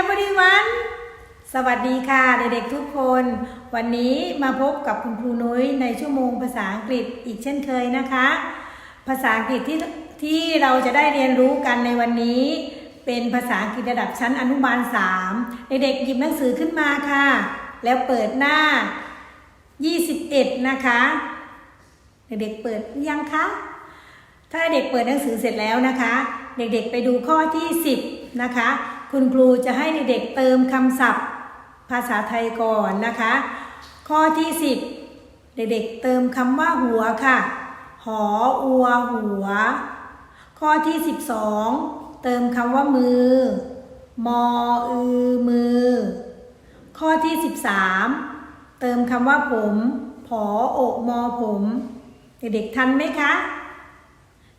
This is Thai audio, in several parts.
everyone สวัสดีค่ะ เด็กๆทุกคน วันนี้มาพบกับคุณครูนุ้ยในชั่วโมงภาษาอังกฤษอีกเช่นเคยนะคะ ภาษาอังกฤษที่ที่เราจะได้เรียนรู้กันในวันนี้ เป็นภาษาอังกฤษระดับชั้นอนุบาล 3 เด็กๆหยิบหนังสือขึ้นมาค่ะ แล้วเปิดหน้า 21 นะคะ เด็กๆเปิดยังคะถ้าเด็กเปิดหนังสือเสร็จแล้วนะคะ เด็กๆไปดูข้อที่ 10 นะคะ คุณครูจะให้เด็กๆเติมคำศัพท์ ภาษาไทยก่อนนะคะ ข้อที่ 10 เด็กๆเติมคำว่าหัวค่ะ หออัวหัว ข้อที่ 12 เติมคำว่ามือ มออือมือ ข้อที่ 13 เติมคำว่าผม ผออกมอผม เด็กๆทันไหมคะ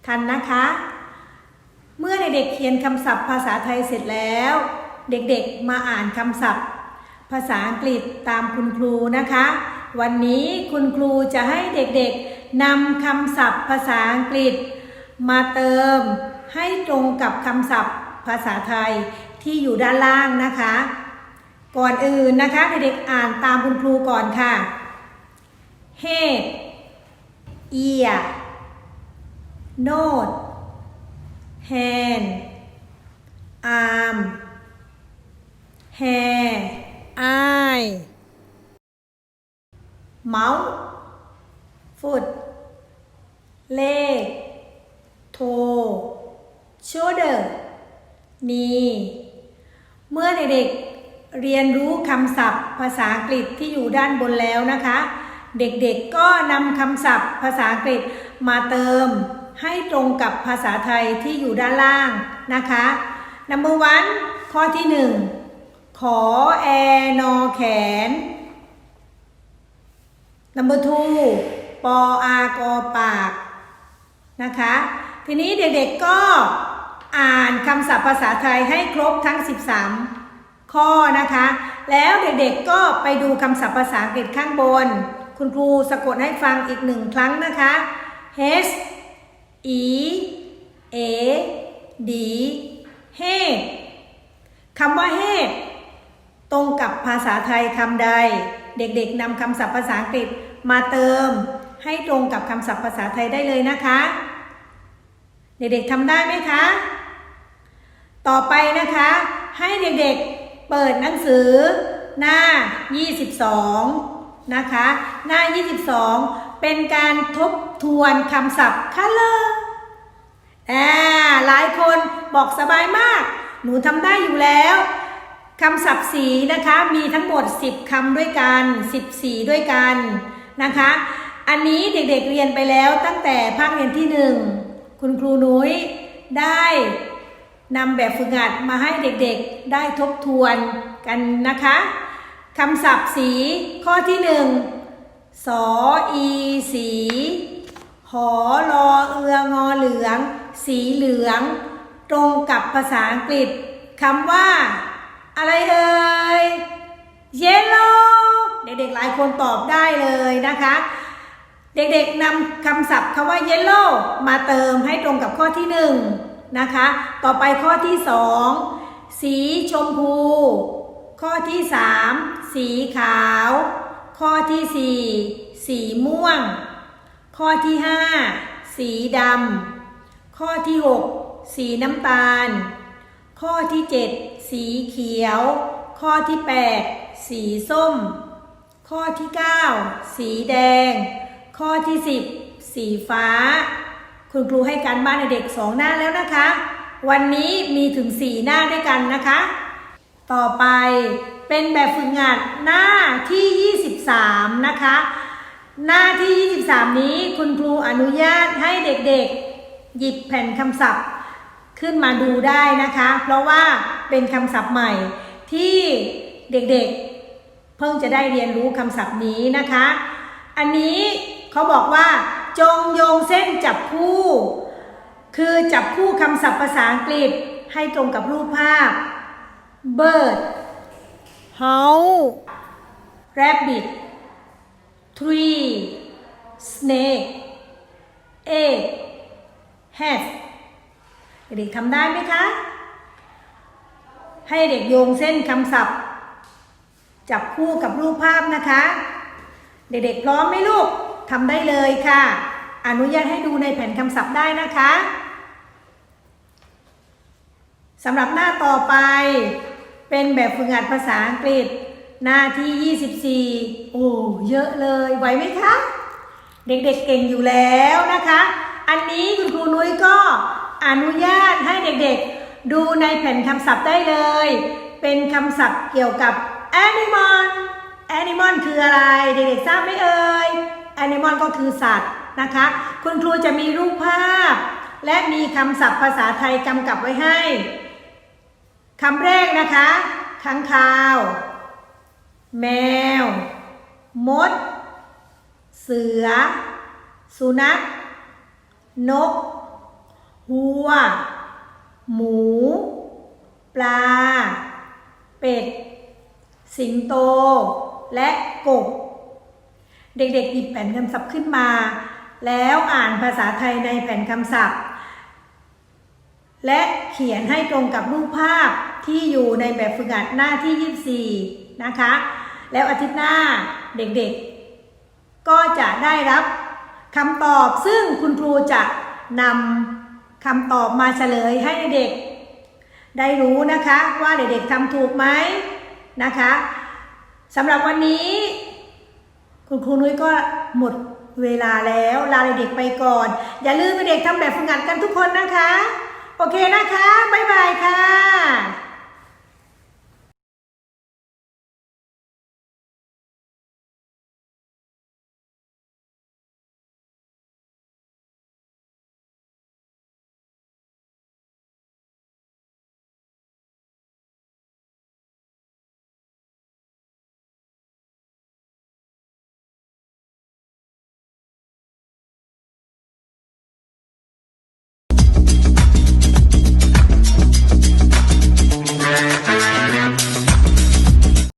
ทันนะคะ เมื่อเด็กๆเขียนคำศัพท์ภาษาไทยเสร็จแล้ว เด็กๆมาอ่านคำศัพท์ ภาษาอังกฤษตามคุณครูนะคะ วันนี้คุณครูจะให้เด็กๆนำคำศัพท์ภาษาอังกฤษ มาเติมให้ตรงกับคำศัพท์ภาษาไทยที่อยู่ด้านล่างนะคะ ก่อนอื่นนะคะเด็กๆอ่านตามคุณครูก่อนค่ะ head ear nose hand arm hair eye mouth foot leg toe shoulder knee เมื่อเด็กๆเรียนรู้คำศัพท์ภาษาอังกฤษที่อยู่ด้านบนแล้วนะคะ เด็กๆก็นำคำศัพท์ภาษาอังกฤษมาเติม ให้ตรงกับภาษาไทยที่อยู่ด้านล่างนะคะ number one ข้อที่หนึ่งขอแอนอแขน number two ปออากอปากนะคะ ทีนี้เด็กๆก็อ่านคำศัพท์ภาษาไทยให้ครบทั้ง 13 ข้อนะคะ แล้วเด็กๆก็ไปดูคำศัพท์ภาษาอังกฤษข้างบน คุณครูสะกดให้ฟังอีกหนึ่งครั้งนะคะ H E A D head คำว่า head ตรงกับภาษาไทยคำใด เด็กๆนำคำศัพท์ภาษาอังกฤษมาเติม ให้ตรงกับคำศัพท์ภาษาไทยได้เลยนะคะ เด็กๆทำได้ไหมคะ ต่อไปนะคะ ให้เด็กๆเปิดหนังสือหน้า 22 นะคะ หน้า 22 เป็นการทบทวนคำศัพท์ color อ่าหลายคนบอกสบายมาก หนูทำได้อยู่แล้วคำศัพท์สีนะคะมีทั้งหมด 10คำด้วยกัน 10 สีด้วยกันนะคะ อันนี้เด็กๆเรียนไปแล้วตั้งแต่ภาคเรียนที่ 1 คุณครูนุ้ยได้นำแบบฝึกหัดมาให้เด็กๆได้ทบทวนกันนะคะคำศัพท์สีข้อที่ 1 สออีสีหอรอเอืองอเหลือง สีเหลือง ตรงกับภาษาอังกฤษคำว่า อะไรเอ่ย yellow เด็กๆหลายคนตอบได้เลยนะคะ เด็กๆนำคำศัพท์คำว่า yellow มาเติมให้ตรงกับข้อที่1นะคะ ต่อไปข้อที่2สีชมพู ข้อที่3สีขาว ข้อที่4สีม่วง ข้อที่5สีดำ ข้อที่6สีน้ำตาล ข้อที่7สีเขียว ข้อที่8สีส้ม ข้อที่9สีแดง ข้อที่10สีฟ้า คุณครูให้การบ้านเด็กสองหน้าแล้วนะคะ วันนี้มีถึง4หน้าด้วยกันนะคะ ต่อไป เป็นแบบฝึกงานหน้าที่ 23 นะคะ หน้าที่ 23 นี้คุณครูอนุญาตให้เด็กๆ หยิบแผ่นคำศัพท์ขึ้นมาดูได้นะคะ เพราะว่าเป็นคำศัพท์ใหม่ที่เด็กๆ เพิ่งจะได้เรียนรู้คำศัพท์นี้นะคะ อันนี้เขาบอกว่า จงโยงเส้นจับคู่ คือจับคู่คำศัพท์ภาษาอังกฤษให้ตรงกับรูปภาพ bird house rabbit tree snake egg hat เด็กทำได้ไหมคะ ให้เด็กโยงเส้นคำศัพท์ จับคู่กับรูปภาพนะคะ เด็กๆพร้อมไหมลูกทำได้เลยค่ะ อนุญาตให้ดูในแผ่นคำศัพท์ได้นะคะสำหรับหน้าต่อไป เป็นแบบฝึกหัดภาษาอังกฤษ หน้าที่ 24 โอ้ เยอะเลย ไหวไหมคะ เด็กๆเเก่งอยู่แล้วนะคะ อันนี้คุณครูนุ้ยก็อนุญาตให้เด็กๆ ดูในแผ่นคำศัพท์ได้เลย เป็นคำศัพท์เกี่ยวกับ animal animal คืออะไร เด็กๆทราบไหมเอ่ย animal ก็คือสัตว์นะคะ คุณครูจะมีรูปภาพ และมีคำศัพท์ภาษาไทยกำกับไว้ให้ คำแรกนะคะค้างคาว แมว มด เสือ สุนัข นกวัว หมู ปลา เป็ด สิงโต และกบ เด็กๆหยิบแผ่นคำศัพท์ขึ้นมา แล้วอ่านภาษาไทยในแผ่นคำศัพท์ และเขียนให้ตรงกับรูปภาพที่อยู่ในแบบฝึกหัดหน้าที่ 24 นะคะ แล้วอาทิตย์หน้าเด็กๆ ก็จะได้รับคำตอบซึ่งคุณครูจะนำคำตอบมาเฉลยให้เด็ก ได้รู้นะคะว่าเด็กๆทำถูกไหมนะคะสำหรับวันนี้ คุณครูนุ้ยก็หมดเวลาแล้วลาเด็กๆไปก่อน อย่าลืมเด็กๆทำแบบฝึกหัดกันทุกคนนะคะ โอเคนะคะ บ๊ายบายค่ะ